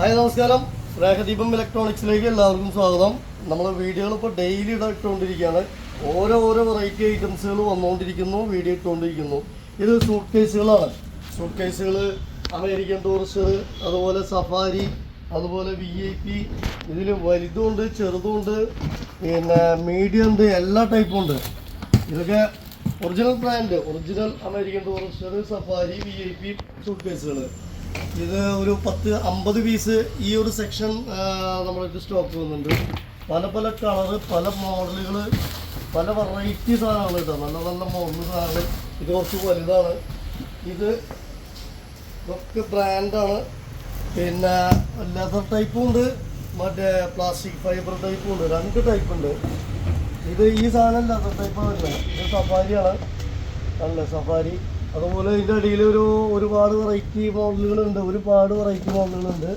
Hi നമസ്കാരം. രേഖദീപം ഇലക്ട്രോണിക്സിലേക്ക് എല്ലാവർക്കും സ്വാഗതം. നമ്മൾ വീഡിയോകൾ ഇപ്പോൾ ഡെയിലി ഇട്ടുകൊണ്ടിരിക്കുകയാണ്. ഓരോ ഓരോ വെറൈറ്റി ഐറ്റംസുകൾ വന്നുകൊണ്ടിരിക്കുന്നു വീഡിയോ ഇട്ടുകൊണ്ടിരിക്കുന്നു. ഇത് സൂട്ട് കേസുകളാണ് സൂട്ട് കേസുകൾ അമേരിക്കൻ ടൂറിസ്റ്റുകൾ അതുപോലെ സഫാരി അതുപോലെ വി ഐ പി ഇതിൽ വലുതുമുണ്ട് ചെറുതുമുണ്ട് പിന്നെ മീഡിയം ഉണ്ട് എല്ലാ ടൈപ്പും ഉണ്ട്. ഇതൊക്കെ original brand original American Tourister Safari V I P suit കേസുകൾ ഇത് ഒരു പത്ത് അമ്പത് പീസ് ഈ ഒരു സെക്ഷൻ നമ്മൾക്ക് സ്റ്റോക്ക് വന്നിട്ടുണ്ട്. പല പല കളറ് പല മോഡലുകൾ പല വെറൈറ്റി സാധനങ്ങൾ കേട്ടോ. നല്ല നല്ല മോഡൽ സാധനങ്ങൾ ഇത് കുറച്ച് വലുതാണ്. ഇത് ഇതൊക്കെ ബ്രാൻഡാണ് പിന്നെ ലെതർ ടൈപ്പും ഉണ്ട്. മറ്റേ പ്ലാസ്റ്റിക് ഫൈബർ ടൈപ്പും ഉണ്ട്. രണ്ട് ടൈപ്പ് ഉണ്ട്. ഇത് ഈ സാധനം ലെതർ ടൈപ്പാണ് വരുന്നത്. ഇത് സഫാരിയാണ് അല്ലേ സഫാരി അതുപോലെ ഇതിന്റെ അടിയിൽ ഒരു ഒരുപാട് വെറൈറ്റി മോഡലുകളുണ്ട് ഒരുപാട് വെറൈറ്റി മോഡലുകളുണ്ട്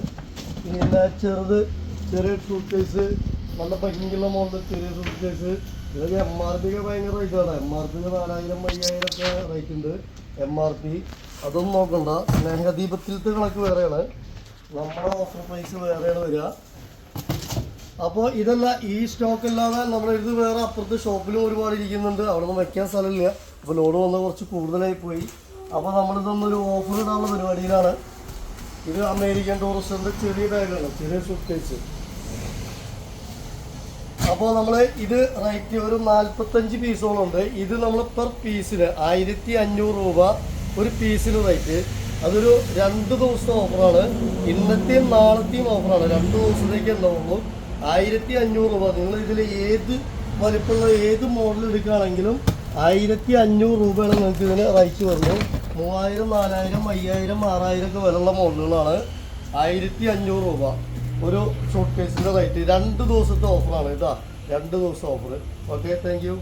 പിന്നെ ചെറുത് ചെറിയ ടൂത്ത് നല്ല ഭംഗിയുള്ള മോഡൽ ചെറിയ ടൂത്ത് കേസ് ഇതൊക്കെ എം ആർ പി ഒക്കെ ഭയങ്കര റേറ്റാണ് എം ആർ പി നാലായിരം അയ്യായിരം ഒക്കെ റേറ്റ് ഉണ്ട് എം ആർ പി അതൊന്നും നോക്കണ്ട. സ്നേഹദീപത്തിലത്തെ കണക്ക് വേറെയാണ്. നമ്മുടെ ഓഫർ പ്രൈസ് വേറെയാണ് വരിക. അപ്പോൾ ഇതല്ല ഈ സ്റ്റോക്ക് അല്ലാതെ നമ്മുടെ ഇത് വേറെ അപ്പുറത്ത് ഷോപ്പിലും ഒരുപാട് ഇരിക്കുന്നുണ്ട്. അവിടെ നിന്ന് വയ്ക്കാൻ സ്ഥലമില്ല. അപ്പോൾ ലോഡ് വന്ന് കുറച്ച് കൂടുതലായി പോയി. അപ്പോൾ നമ്മളിതൊന്നൊരു ഓഫർ ഇടാനുള്ള പരിപാടിയിലാണ്. ഇത് അമേരിക്കൻ ടൂറിസ്റ്റിന്റെ ചെറിയ ബാഗാണ് ചെറിയ സൂട്ട് അപ്പോൾ നമ്മൾ ഇത് റേറ്റ് ഒരു നാൽപ്പത്തഞ്ച് പീസോളുണ്ട് ഇത് നമ്മൾ പെർ പീസിന് ആയിരത്തി അഞ്ഞൂറ് രൂപ ഒരു പീസിന് റേറ്റ് അതൊരു രണ്ട് ദിവസത്തെ ഓഫറാണ് ഇന്നത്തെയും നാളത്തെയും ഓഫറാണ് രണ്ട് ദിവസത്തേക്ക് ഉണ്ടാവുള്ളൂ ആയിരത്തി അഞ്ഞൂറ് രൂപ. നിങ്ങൾ ഇതിൽ ഏത് വലിപ്പമുള്ള ഏത് മോഡൽ എടുക്കുകയാണെങ്കിലും ആയിരത്തി അഞ്ഞൂറ് രൂപയാണ് നിങ്ങൾക്ക് ഇതിന് റൈറ്റ് വരുന്നത്. മൂവായിരം നാലായിരം അയ്യായിരം ആറായിരം ഒക്കെ വിലയുള്ള മോഡലുകളാണ്. ആയിരത്തി അഞ്ഞൂറ് രൂപ. ഒരു ഷൂട്ട് കേസിന്റെ റേറ്റ് രണ്ട് ദിവസത്തെ ഓഫറാണ് ഇതാ രണ്ട് ദിവസം ഓഫർ ഓക്കെ താങ്ക് യു